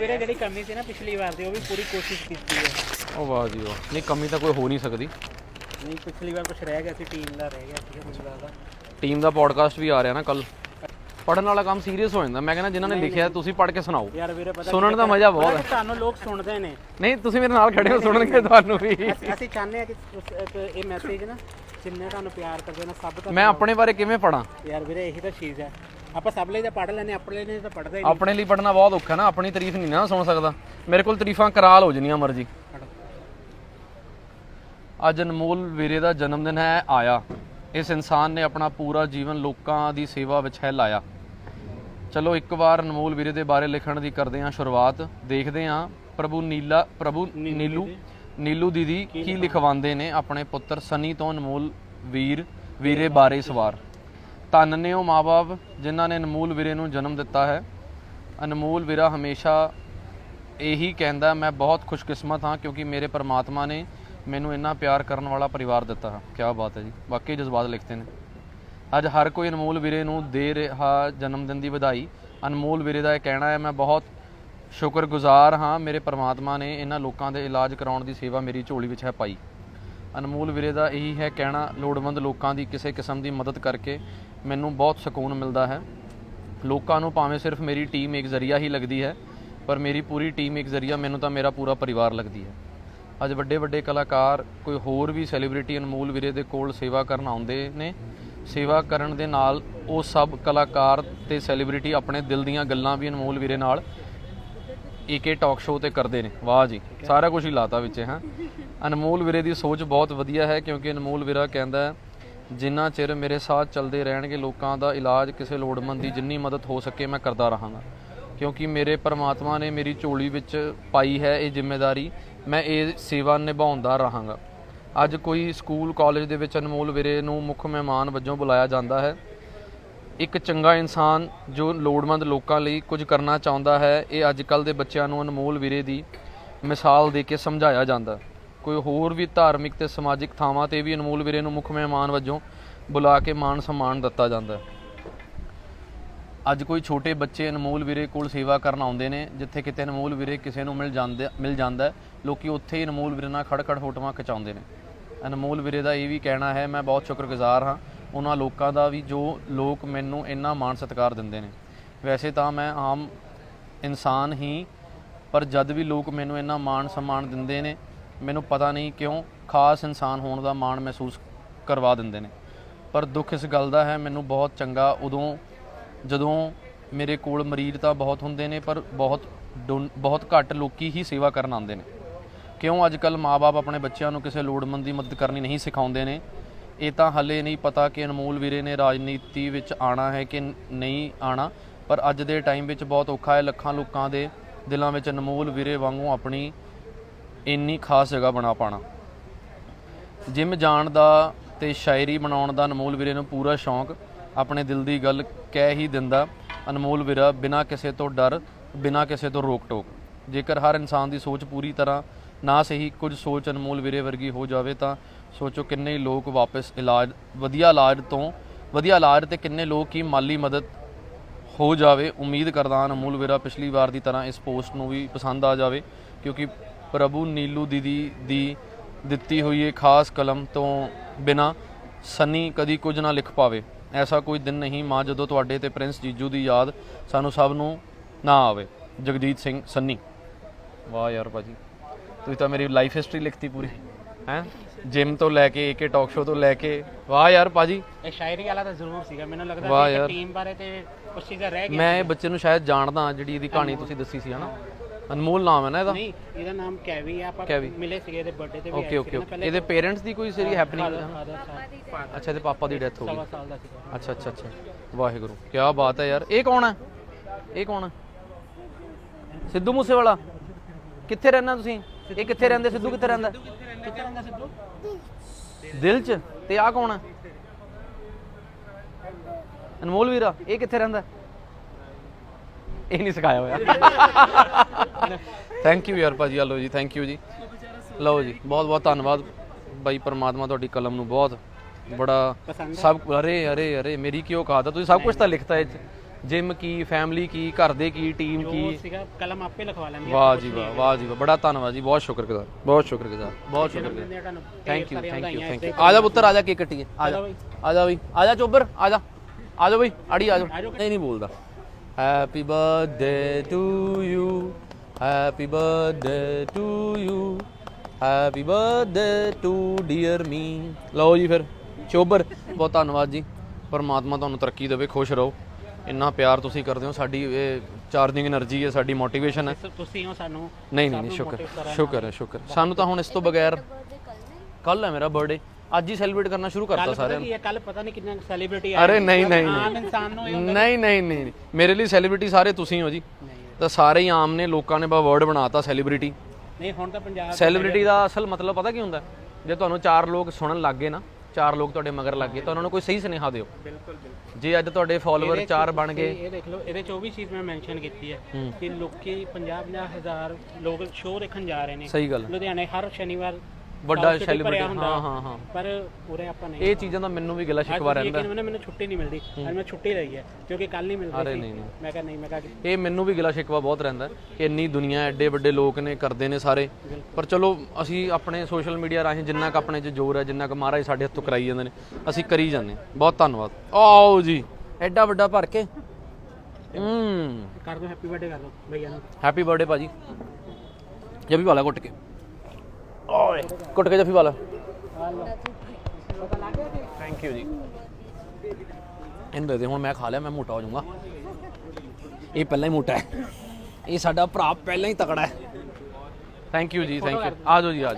ਵੀਰੇ ਜਿਹੜੀ ਕਮੀ ਸੀ ਨਾ ਪਿਛਲੀ ਵਾਰ ਦੀ ਉਹ ਵੀ ਪੂਰੀ ਕੋਸ਼ਿਸ਼ ਕੀਤੀ ਹੈ। ਉਹ ਵਾਹ ਜੀ ਵਾਹ। ਨਹੀਂ ਕਮੀ ਤਾਂ ਕੋਈ ਹੋ ਨਹੀਂ ਸਕਦੀ। ਨਹੀਂ ਪਿਛਲੀ ਵਾਰ ਕੁਝ ਰਹਿ ਗਿਆ ਸੀ ਟੀਮ ਦਾ ਰਹਿ ਗਿਆ ਸੀ ਕੁਝ ਜ਼ਿਆਦਾ ਟੀਮ ਦਾ ਪੋਡਕਾਸਟ ਵੀ ਆ ਰਿਹਾ ਨਾ ਕੱਲ ਪੜਨ ਵਾਲਾ ਕੰਮ ਸੀਰੀਅਸ ਹੋ ਜਾਂਦਾ। ਮੈਂ ਕਹਿੰਦਾ ਜਿਨ੍ਹਾਂ ਨੇ ਲਿਖਿਆ ਤੁਸੀਂ ਪੜ੍ਹ ਕੇ ਸੁਣਾਓ। ਯਾਰ ਵੀਰੇ ਪਤਾ ਸੁਣਨ ਦਾ ਮਜ਼ਾ ਬਹੁਤ ਹੈ। ਤੁਹਾਨੂੰ ਲੋਕ ਸੁਣਦੇ ਨੇ। ਨਹੀਂ ਤੁਸੀਂ ਮੇਰੇ ਨਾਲ ਖੜੇ ਹੋ ਸੁਣਨਗੇ ਤੁਹਾਨੂੰ ਵੀ। ਅਸੀਂ- ਅਸੀਂ ਚਾਹੁੰਦੇ ਆ ਕਿ ਉਸ- ਇੱਕ ਇਹ ਮੈਸੇਜ ਨਾ ਜਿੰਨੇ ਤੁਹਾਨੂੰ ਪਿਆਰ ਕਰਦੇ ਨੇ ਸਭ ਤੱਕ ਮੈਂ ਆਪਣੇ ਬਾਰੇ ਕਿਵੇਂ ਪੜਾਂ ਯਾਰ ਵੀਰੇ ਇਹੀ ਤਾਂ ਚੀਜ਼ ਹੈ। ਆਪਾਂ ਸਭ ਲਈ ਤਾਂ ਪੜ੍ਹ ਲੈਨੇ ਆਪਣੇ ਲਈ ਤਾਂ ਪੜ੍ਹਦੇ ਹੀ ਆਪਣੇ ਲਈ ਪੜਨਾ ਬਹੁਤ ਔਖਾ ਨਾ ਆਪਣੀ ਤਾਰੀਫ ਨਹੀਂ ਨਾ ਸੁਣ ਸਕਦਾ। ਮੇਰੇ ਕੋਲ ਤਾਰੀਫਾਂ ਕਰਾਲ ਹੋ ਜਨੀਆਂ ਮਰਜ਼ੀ। ਨਹੀਂ ਅੱਜ ਅਨਮੋਲ ਵੀਰੇ ਦਾ ਜਨਮ ਦਿਨ ਹੈ ਆਇਆ। ਇਸ ਇਨਸਾਨ ਨੇ ਆਪਣਾ ਪੂਰਾ ਜੀਵਨ ਲੋਕਾਂ ਦੀ ਸੇਵਾ ਵਿੱਚ ਹੈ ਲਾਇਆ। ਚਲੋ ਇੱਕ ਵਾਰ ਅਨਮੋਲ ਵੀਰੇ ਦੇ ਬਾਰੇ ਲਿਖਣ ਦੀ ਕਰਦੇ ਹਾਂ ਸ਼ੁਰੂਆਤ। ਦੇਖਦੇ ਹਾਂ ਪ੍ਰਭੂ ਨੀਲਾ ਪ੍ਰਭੂ ਨੀਲੂ ਨੀਲੂ ਦੀਦੀ ਕੀ ਲਿਖਵਾਉਂਦੇ ਨੇ ਆਪਣੇ ਪੁੱਤਰ ਸਨੀ ਤੋਂ ਅਨਮੋਲ ਵੀਰ ਵੀਰੇ ਬਾਰੇ ਸਵਾਰ ਧੰਨ ਨੇ ਉਹ ਮਾਪੇ ਜਿਨ੍ਹਾਂ ਨੇ ਅਨਮੋਲ ਵੀਰੇ ਨੂੰ ਜਨਮ ਦਿੱਤਾ ਹੈ। ਅਨਮੋਲ ਵੀਰਾ ਹਮੇਸ਼ਾ ਇਹੀ ਕਹਿੰਦਾ ਮੈਂ ਬਹੁਤ ਖੁਸ਼ਕਿਸਮਤ ਹਾਂ ਕਿਉਂਕਿ ਮੇਰੇ ਪਰਮਾਤਮਾ ਨੇ ਮੈਨੂੰ ਇੰਨਾ ਪਿਆਰ ਕਰਨ ਵਾਲਾ ਪਰਿਵਾਰ ਦਿੱਤਾ ਹੈ। ਕੀ ਬਾਤ ਹੈ ਜੀ। ਵਾਕਈ ਜਜ਼ਬਾਤ ਲਿਖਤੇ ਨੇ। ਅੱਜ ਹਰ ਕੋਈ ਅਨਮੋਲ ਵੀਰੇ ਨੂੰ ਦੇ ਰਿਹਾ ਜਨਮ ਦਿਨ ਦੀ ਵਧਾਈ। ਅਨਮੋਲ ਵੀਰੇ ਦਾ ਇਹ ਕਹਿਣਾ ਹੈ ਮੈਂ ਬਹੁਤ ਸ਼ੁਕਰਗੁਜ਼ਾਰ ਹਾਂ ਮੇਰੇ ਪਰਮਾਤਮਾ ਨੇ ਇਹਨਾਂ ਲੋਕਾਂ ਦੇ ਇਲਾਜ ਕਰਾਉਣ ਦੀ ਸੇਵਾ ਮੇਰੀ ਝੋਲੀ ਵਿੱਚ ਹੈ ਪਾਈ। ਅਨਮੋਲ ਵੀਰੇ ਦਾ ਇਹੀ ਹੈ ਕਹਿਣਾ, ਲੋੜਵੰਦ ਲੋਕਾਂ ਦੀ ਕਿਸੇ ਕਿਸਮ ਦੀ ਮਦਦ ਕਰਕੇ ਮੈਨੂੰ ਬਹੁਤ ਸਕੂਨ ਮਿਲਦਾ ਹੈ। ਲੋਕਾਂ ਨੂੰ ਭਾਵੇਂ ਸਿਰਫ ਮੇਰੀ ਟੀਮ ਇੱਕ ਜ਼ਰੀਆ ਹੀ ਲੱਗਦੀ ਹੈ, ਪਰ ਮੇਰੀ ਪੂਰੀ ਟੀਮ ਇੱਕ ਜ਼ਰੀਆ ਮੈਨੂੰ ਤਾਂ ਮੇਰਾ ਪੂਰਾ ਪਰਿਵਾਰ ਲੱਗਦੀ ਹੈ। ਅੱਜ ਵੱਡੇ ਵੱਡੇ ਕਲਾਕਾਰ, ਕੋਈ ਹੋਰ ਵੀ ਸੈਲੀਬ੍ਰਿਟੀ ਅਨਮੋਲ ਵੀਰੇ ਦੇ ਕੋਲ ਸੇਵਾ ਕਰਨ ਆਉਂਦੇ ਨੇ, ਸੇਵਾ ਕਰਨ ਦੇ ਨਾਲ ਉਹ ਸਭ ਕਲਾਕਾਰ ਤੇ ਸੈਲੀਬ੍ਰਿਟੀ ਆਪਣੇ ਦਿਲ ਦੀਆਂ ਗੱਲਾਂ ਵੀ ਅਨਮੋਲ ਵੀਰੇ ਨਾਲ ਏਕੇ ਟਾਕ ਸ਼ੋਅ ਤੇ ਕਰਦੇ ਨੇ। ਵਾਹ ਜੀ ਸਾਰਾ ਕੁਝ ਹੀ ਲਾਤਾ ਵਿੱਚ ਹਾਂ। ਅਨਮੋਲ ਵੀਰੇ ਦੀ ਸੋਚ ਬਹੁਤ ਵਧੀਆ ਹੈ ਕਿਉਂਕਿ ਅਨਮੋਲ ਵੀਰਾ ਕਹਿੰਦਾ ਜਿੰਨਾ ਚਿਰ ਮੇਰੇ ਸਾਥ ਚੱਲਦੇ ਰਹਿਣਗੇ ਲੋਕਾਂ ਦਾ ਇਲਾਜ ਕਿਸੇ ਲੋੜਵੰਦ ਦੀ ਜਿੰਨੀ ਮਦਦ ਹੋ ਸਕੇ ਮੈਂ ਕਰਦਾ ਰਹਾਂਗਾ। ਕਿਉਂਕਿ ਮੇਰੇ ਪਰਮਾਤਮਾ ਨੇ ਮੇਰੀ ਝੋਲੀ ਵਿੱਚ ਪਾਈ ਹੈ ਇਹ ਜ਼ਿੰਮੇਵਾਰੀ ਮੈਂ ਇਹ ਸੇਵਾ ਨਿਭਾਉਂਦਾ ਰਹਾਂਗਾ। ਅੱਜ ਕੋਈ ਸਕੂਲ ਕਾਲਜ ਦੇ ਵਿੱਚ ਅਨਮੋਲ ਵੀਰੇ ਨੂੰ ਮੁੱਖ ਮਹਿਮਾਨ ਵਜੋਂ ਬੁਲਾਇਆ ਜਾਂਦਾ ਹੈ। ਇੱਕ ਚੰਗਾ ਇਨਸਾਨ ਜੋ ਲੋੜਵੰਦ ਲੋਕਾਂ ਲਈ ਕੁਝ ਕਰਨਾ ਚਾਹੁੰਦਾ ਹੈ ਇਹ ਅੱਜ ਕੱਲ ਦੇ ਬੱਚਿਆਂ ਨੂੰ ਅਨਮੋਲ ਵੀਰੇ ਦੀ ਮਿਸਾਲ ਦੇ ਕੇ ਸਮਝਾਇਆ ਜਾਂਦਾ। ਕੋਈ ਹੋਰ ਵੀ ਧਾਰਮਿਕ ਤੇ ਸਮਾਜਿਕ ਥਾਵਾਂ ਤੇ ਵੀ ਅਨਮੋਲ ਵੀਰੇ ਨੂੰ ਮੁੱਖ ਮਹਿਮਾਨ ਵਜੋਂ ਬੁਲਾ ਕੇ ਮਾਣ ਸਨਮਾਨ ਦਿੱਤਾ ਜਾਂਦਾ ਅੱਜ ਕੋਈ ਛੋਟੇ ਬੱਚੇ ਅਨਮੋਲ ਵੀਰੇ ਕੋਲ ਸੇਵਾ ਕਰਨ ਆਉਂਦੇ ਨੇ ਜਿੱਥੇ ਕਿਤੇ ਅਨਮੋਲ ਵੀਰੇ ਕਿਸੇ ਨੂੰ ਮਿਲ ਜਾਂਦੇ ਮਿਲ ਜਾਂਦਾ ਹੈ, ਲੋਕੀ ਉੱਥੇ ਹੀ ਅਨਮੋਲ ਵੀਰੇ ਨਾਲ ਖੜ-ਖੜ ਫੋਟੋਆਂ ਖਿਚਾਉਂਦੇ ਨੇ। ਅਨਮੋਲ ਵੀਰੇ ਦਾ ਇਹ ਵੀ ਕਹਿਣਾ ਹੈ ਮੈਂ ਬਹੁਤ ਸ਼ੁਕਰਗੁਜ਼ਾਰ ਹਾਂ ਉਹਨਾਂ ਲੋਕਾਂ ਦਾ ਵੀ ਜੋ ਲੋਕ ਮੈਨੂੰ ਇੰਨਾ ਮਾਣ ਸਤਿਕਾਰ ਦਿੰਦੇ ਨੇ। ਵੈਸੇ ਤਾਂ ਮੈਂ ਆਮ ਇਨਸਾਨ ਹੀ, ਪਰ ਜਦ ਵੀ ਲੋਕ ਮੈਨੂੰ ਇੰਨਾ ਮਾਣ ਸਨਮਾਨ ਦਿੰਦੇ ਨੇ, ਮੈਨੂੰ ਪਤਾ ਨਹੀਂ ਕਿਉਂ ਖਾਸ ਇਨਸਾਨ ਹੋਣ ਦਾ ਮਾਣ ਮਹਿਸੂਸ ਕਰਵਾ ਦਿੰਦੇ ਨੇ। ਪਰ ਦੁੱਖ ਇਸ ਗੱਲ ਦਾ ਹੈ, ਮੈਨੂੰ ਬਹੁਤ ਚੰਗਾ ਉਦੋਂ, ਜਦੋਂ ਮੇਰੇ ਕੋਲ ਮਰੀਜ਼ ਤਾਂ ਬਹੁਤ ਹੁੰਦੇ ਨੇ, ਪਰ ਬਹੁਤ ਡੋਨ- ਬਹੁਤ ਘੱਟ ਲੋਕੀ ਹੀ ਸੇਵਾ ਕਰਨ ਆਉਂਦੇ ਨੇ। ਕਿਉਂ ਅੱਜ ਕੱਲ ਮਾਪੇ ਆਪਣੇ ਬੱਚਿਆਂ ਨੂੰ ਕਿਸੇ ਲੋੜਮੰਦ ਦੀ ਮਦਦ ਕਰਨੀ ਨਹੀਂ ਸਿਖਾਉਂਦੇ ਨੇ? ਇਹ ਤਾਂ ਹੱਲੇ ਨਹੀਂ ਪਤਾ ਕਿ ਅਨਮੋਲ ਵੀਰੇ ਨੇ ਰਾਜਨੀਤੀ ਵਿੱਚ ਆਣਾ ਹੈ ਕਿ ਨਹੀਂ ਆਣਾ ਪਰ ਅੱਜ ਦੇ ਟਾਈਮ ਵਿੱਚ ਬਹੁਤ ਔਖਾ ਹੈ ਲੱਖਾਂ ਲੋਕਾਂ ਦੇ ਦਿਲਾਂ ਵਿੱਚ ਅਨਮੋਲ ਵੀਰੇ ਵਾਂਗੂ ਆਪਣੀ ਇੰਨੀ ਖਾਸ ਜਗ੍ਹਾ ਬਣਾ ਪਾਣਾ ਜਿਮ ਜਾਣ ਦਾ ਤੇ ਸ਼ਾਇਰੀ ਬਣਾਉਣ ਦਾ ਅਨਮੋਲ ਵੀਰੇ ਨੂੰ ਪੂਰਾ ਸ਼ੌਂਕ, ਆਪਣੇ ਦਿਲ ਦੀ ਗੱਲ ਕਹਿ ਹੀ ਦਿੰਦਾ, ਅਨਮੋਲ ਵੀਰਾ, ਬਿਨਾਂ ਕਿਸੇ ਤੋਂ ਡਰ, ਬਿਨਾਂ ਕਿਸੇ ਤੋਂ ਰੋਕ ਟੋਕ ਜੇਕਰ ਹਰ ਇਨਸਾਨ ਦੀ ਸੋਚ ਪੂਰੀ ਤਰ੍ਹਾਂ ਨਾ ਸਹੀ, ਕੁਝ ਸੋਚ ਅਨਮੋਲ ਵੀਰੇ ਵਰਗੀ ਹੋ ਜਾਵੇ ਤਾਂ ਸੋਚੋ ਕਿੰਨੇ ਹੀ ਲੋਕ ਵਾਪਸ ਇਲਾਜ, ਵਧੀਆ ਇਲਾਜ ਤੋਂ, ਵਧੀਆ ਇਲਾਜ ਤੇ ਕਿੰਨੇ ਲੋਕ ਕੀ ਮਾਲੀ ਮਦਦ ਹੋ ਜਾਵੇ। ਉਮੀਦ ਕਰਦਾ ਹਾਂ ਅਨਮੋਲ ਵੀਰਾ ਪਿਛਲੀ ਵਾਰ ਦੀ ਤਰ੍ਹਾਂ ਇਸ ਪੋਸਟ ਨੂੰ ਵੀ ਪਸੰਦ ਆ ਜਾਵੇ, ਕਿਉਂਕਿ ਪ੍ਰਭੂ ਨੀਲੂ ਦੀਦੀ ਦੀ ਦਿੱਤੀ ਹੋਈ ਇਹ ਖਾਸ ਕਲਮ ਤੋਂ ਬਿਨਾ ਸਨੀ ਕਦੀ ਕੁਝ ਨਾ ਲਿਖ ਪਾਵੇ। ਐਸਾ ਕੋਈ ਦਿਨ ਨਹੀਂ, ਮਾਂ, ਜਦੋਂ ਤੁਹਾਡੇ ਤੇ ਪ੍ਰਿੰਸ ਜੀਜੂ ਦੀ ਯਾਦ ਸਾਨੂੰ ਸਭ ਨੂੰ ਨਾ ਆਵੇ। ਜਗਜੀਤ ਸਿੰਘ ਸੰਨੀ। ਵਾਹ ਯਾਰ ਭਾਜੀ, ਤੁਸੀਂ ਤਾਂ ਮੇਰੀ ਲਾਈਫ ਹਿਸਟਰੀ ਲਿਖਤੀ ਪੂਰੀ। ਹੈ? ਜਿਮ ਤੋਂ ਲੈ ਕੇ ਏਕੇ ਟਾਕ ਸ਼ੋ ਤੋਂ ਲੈ ਕੇ। ਵਾਹ ਯਾਰ ਭਾਜੀ। ਇਹ ਸ਼ਾਇਰੀ ਵਾਲਾ ਤਾਂ ਜ਼ਰੂਰ ਸੀਗਾ। ਮੈਨੂੰ ਲੱਗਦਾ ਵਾਹ ਯਾਰ। ਕਿ ਟੀਮ ਬਾਰੇ ਤੇ ਕੁਝ ਚੀਜ਼ਾਂ ਰਹਿ ਗਈਆਂ ਮੈਂ ਇਹ ਬੱਚੇ ਨੂੰ ਸ਼ਾਇਦ ਜਾਣਦਾ ਜਿਹੜੀ ਇਹਦੀ ਕਹਾਣੀ ਤੁਸੀਂ ਦੱਸੀ ਸੀ ਹਨਾ? ਅਨਮੋਲ ਨਾਮ ਹੈ ਨਾ ਇਹਦਾ? ਨਹੀਂ ਇਹਦਾ ਨਾਮ ਕੈਵੀ ਆ। ਆਪਾਂ ਕੈਵੀ। ਮਿਲੇ ਸੀਗੇ ਇਹਦੇ ਬਰਥਡੇ ਤੇ ਵੀ ਓਕੇ ਓਕੇ ਓਕੇ ਇਹਦੇ ਪੇਰੈਂਟਸ ਦੀ ਕੋਈ ਸਰੀ ਹੈਪਨਿੰਗ ਅੱਛਾ ਇਹਦੇ ਪਾਪਾ ਦੀ ਡੈਥ ਹੋ ਗਈ। ਸਵਾ ਸਾਲ ਦਾ ਸੀਗਾ। ਅੱਛਾ ਅੱਛਾ ਅੱਛਾ। ਵਾਹਿਗੁਰੂ ਕੀ ਬਾਤ ਹੈ ਯਾਰ। ਇਹ ਕੌਣ ਹੈ? ਇਹ ਕੌਣ ਹੈ? ਸਿੱਧੂ ਮੂਸੇਵਾਲਾ? ਕਿੱਥੇ ਰਹਿੰਦਾ ਤੁਸੀਂ? ਇਹ ਕਿੱਥੇ ਰਹਿੰਦੇ ਸਿੱਧੂ ਕਿੱਥੇ ਰਹਿੰਦਾ? ਕਿੱਥੇ ਰਹਿੰਦਾ ਸਿੱਧੂ ਦਿਲ 'ਚ? ਤੇ ਆ ਕੌਣ ਹੈ ਅਨਮੋਲ ਵੀਰਾ, ਇਹ ਕਿੱਥੇ ਰਹਿੰਦਾ? ਇਹ ਨਹੀਂ ਸਿਖਾਇਆ ਹੋਇਆ। ਥੈਂਕ ਯੂ ਯਾਰ ਭਾਜੀ ਆ ਜੀ ਥੈਂਕ ਯੂ ਜੀ। ਲਓ ਜੀ, ਬਹੁਤ ਬਹੁਤ ਧੰਨਵਾਦ ਬਾਈ ਪਰਮਾਤਮਾ ਤੁਹਾਡੀ ਕਲਮ ਨੂੰ ਬਹੁਤ। ਬੜਾ ਪਸੰਦ ਸਭ ਅਰੇ ਅਰੇ ਅਰੇ, ਮੇਰੀ ਕੀ ਔਕਾਤ ਆ? ਤੁਸੀਂ ਸਭ ਕੁਝ ਤਾਂ ਲਿਖਤਾ ਇਹ ਜਿਮ ਕੀ ਫੈਮਿਲੀ ਕੀ ਘਰ ਦੇ ਕੀ ਟੀਮ ਜੋ ਕੀ? ਸੀਗਾ ਕਲਮ ਆਪੇ ਲਿਖਵਾ ਲੈਂਦੀ ਵਾਹ ਜੀ ਵਾਹ ਵਾਹ ਜੀ ਵਾਹ ਬੜਾ ਧੰਨਵਾਦ ਜੀ ਬਹੁਤ ਸ਼ੁਕਰਗੁਜ਼ਾਰ ਬਹੁਤ ਸ਼ੁਕਰਗੁਜ਼ਾਰ ਬਹੁਤ ਸ਼ੁਕਰਗੁਜ਼ਾਰ। Thank you thank you thank you ਆ ਜਾ ਪੁੱਤਰ ਆ ਜਾ ਕੇਕ ਕੱਟੀਏ ਆ ਜਾ। ਆ ਜਾ ਬਈ। ਆ ਜਾ ਚੋਬਰ ਆ ਜਾ ਆ ਜਾ ਬਈ ਅੜੀ ਆ ਜਾ। ਨਹੀਂ ਨਹੀਂ ਬੋਲਦਾ। Happy birthday to you happy birthday to you happy birthday to dear ਮੀ ਲਓ ਜੀ ਫਿਰ ਚੋਬਰ ਬਹੁਤ ਧੰਨਵਾਦ ਜੀ। ਪਰਮਾਤਮਾ ਤੁਹਾਨੂੰ ਤਰੱਕੀ ਦੇਵੇ ਖੁਸ਼ ਰਹੋ। ਇੰਨਾ ਪਿਆਰ ਤੁਸੀਂ ਕਰਦੇ ਹੋ ਸਾਡੀ ਇਹ ਚਾਰਜਿੰਗ એનર્ਜੀ ਹੈ ਸਾਡੀ ਮੋਟੀਵੇਸ਼ਨ ਹੈ। ਤੁਸੀਂ ਹੋ ਸਾਨੂੰ ਨਹੀਂ ਨਹੀਂ ਸ਼ੁਕਰ ਸ਼ੁਕਰ ਹੈ ਸ਼ੁਕਰ ਸਾਨੂੰ ਤਾਂ ਹੁਣ ਇਸ ਤੋਂ ਬਗੈਰ ਕੱਲ ਹੈ ਮੇਰਾ ਬਰਥਡੇ ਅੱਜ ਹੀ ਸੈਲੀਬ੍ਰੇਟ ਕਰਨਾ ਸ਼ੁਰੂ ਕਰਤਾ ਸਾਰਿਆਂ ਨੂੰ ਕੱਲ ਪਤਾ ਨਹੀਂ ਕਿੰਨਾ ਸੈਲੀਬ੍ਰਿਟੀ ਆਏ ਅਰੇ ਨਹੀਂ ਨਹੀਂ ਆਮ ਇਨਸਾਨ ਨੂੰ ਨਹੀਂ ਨਹੀਂ ਨਹੀਂ ਨਹੀਂ। ਮੇਰੇ ਲਈ ਸੈਲੀਬ੍ਰਿਟੀ ਸਾਰੇ ਤੁਸੀਂ ਹੋ ਜੀ। ਤਾਂ ਸਾਰੇ ਹੀ ਆਮ ਨੇ ਲੋਕਾਂ ਨੇ ਬਾ ਵਰਡ ਬਣਾਤਾ ਸੈਲੀਬ੍ਰਿਟੀ ਨਹੀਂ ਹੁਣ ਤਾਂ ਪੰਜਾਬ ਸੈਲੀਬ੍ਰਿਟੀ ਦਾ ਅਸਲ ਮਤਲਬ ਪਤਾ ਕੀ ਹੁੰਦਾ? ਜੇ ਤੁਹਾਨੂੰ ਚਾਰ ਲੋਕ ਸੁਣਨ ਲੱਗ ਗਏ ਨਾ ਚਾਰ ਲੋਕ ਤੁਹਾਡੇ ਮਗਰ ਲੱਗ ਗਏ ਤਾਂ ਉਹਨਾਂ ਨੂੰ ਕੋਈ ਸਹੀ ਸੁਨੇਹਾ ਦਿਓ। ਬਿਲਕੁਲ ਬਿਲਕੁਲ। ਜੇ ਅੱਜ ਤੁਹਾਡੇ ਫਾਲੋਅਰ ਚਾਰ ਬਣ ਗਏ। ਇਹ ਦੇਖ ਲਓ ਇਹਦੇ 'ਚ ਉਹ ਵੀ ਚੀਜ਼ ਮੈਂ ਮੈਂਸ਼ਨ ਕੀਤੀ ਹੈ ਕਿ ਲੋਕੀ 50 ਹਜ਼ਾਰ ਲੋਕ ਸ਼ੋਅ ਦੇਖਣ ਜਾ ਰਹੇ ਨੇ। ਸਹੀ ਗੱਲ। ਲੁਧਿਆਣੇ ਹਰ ਸ਼ਨੀਵਾਰ ਵੱਡਾ ਭਰਿਆ ਹੁੰਦਾ। ਹਾਂ ਹਾਂ ਹਾਂ। ਪਰ ਉਰੇ ਆਪਾਂ ਨਹੀਂ ਇਹ ਚੀਜ਼ਾਂ ਦਾ ਮੈਨੂੰ ਵੀ ਗਿਲਾ ਸ਼ਿਕਵਾ ਰਹਿੰਦਾ। ਲੇਕਿਨ ਮੈਨੂੰ ਛੁੱਟੀ ਨਹੀਂ ਮਿਲਦੀ। ਅੱਜ ਮੈਂ ਛੁੱਟੀ ਲਈ ਹੈ ਕਿਉਂਕਿ ਕੱਲ ਨਹੀਂ ਮਿਲਦੀ ਅਰੇ ਸੀ। ਨਹੀਂ, ਨਹੀਂ। ਮੈਂ ਕਿਹਾ ਨਹੀਂ ਮੈਂ ਕਿਹਾ ਇਹ ਮੈਨੂੰ ਵੀ ਗਿਲਾ ਸ਼ਿਕਵਾ ਬਹੁਤ ਰਹਿੰਦਾ ਕਿ ਇੰਨੀ ਦੁਨੀਆ ਐਡੇ ਵੱਡੇ ਲੋਕ ਨੇ ਕਰਦੇ ਨੇ ਸਾਰੇ। ਪਰ ਚਲੋ ਅਸੀਂ ਆਪਣੇ ਸੋਸ਼ਲ ਮੀਡੀਆ ਰਾਹੀਂ ਜਿੰਨਾ ਕੁ ਆਪਣੇ 'ਚ ਜ਼ੋਰ ਹੈ ਜਿੰਨਾ ਕੁ ਮਹਾਰਾਜ ਸਾਡੇ ਹੱਥੋਂ ਕਰਾਈ ਜਾਂਦੇ ਨੇ ਅਸੀਂ ਕਰੀ ਜਾਂਦੇ ਹਾਂ। ਬਹੁਤ ਧੰਨਵਾਦ। ਆਓ ਜੀ ਐਡਾ ਵੱਡਾ ਭਰ ਕੇ। ਹੂੰ। ਕਰ ਦੋ ਹੈਪੀ ਬਰਥਡੇ ਕਰ ਦੋ ਭਈਆ ਨੂੰ। ਹੈਪੀ ਬਰਥਡੇ ਭਾਜੀ। ਜੱਫੀ ਵਾਲਾ ਕੁੱਟ ਕੇ। ਓਏ ਕੁੱਟ ਕੇ ਜੱਫੀ ਵਾਲਾ ਥੈਂਕ ਯੂ ਜੀ। ਇਹਨੂੰ ਦੇ ਦੇ ਹੁਣ ਮੈਂ ਖਾ ਲਿਆ ਮੈਂ ਮੋਟਾ ਹੋ ਜਾਊਂਗਾ। ਇਹ ਪਹਿਲਾਂ ਹੀ ਮੋਟਾ ਹੈ। ਇਹ ਸਾਡਾ ਭਰਾ ਪਹਿਲਾਂ ਹੀ ਤਕੜਾ ਹੈ। ਥੈਂਕ ਯੂ ਜੀ ਥੈਂਕ ਯੂ ਆ ਜਾਓ ਜੀ ਆ ਜਾਓ।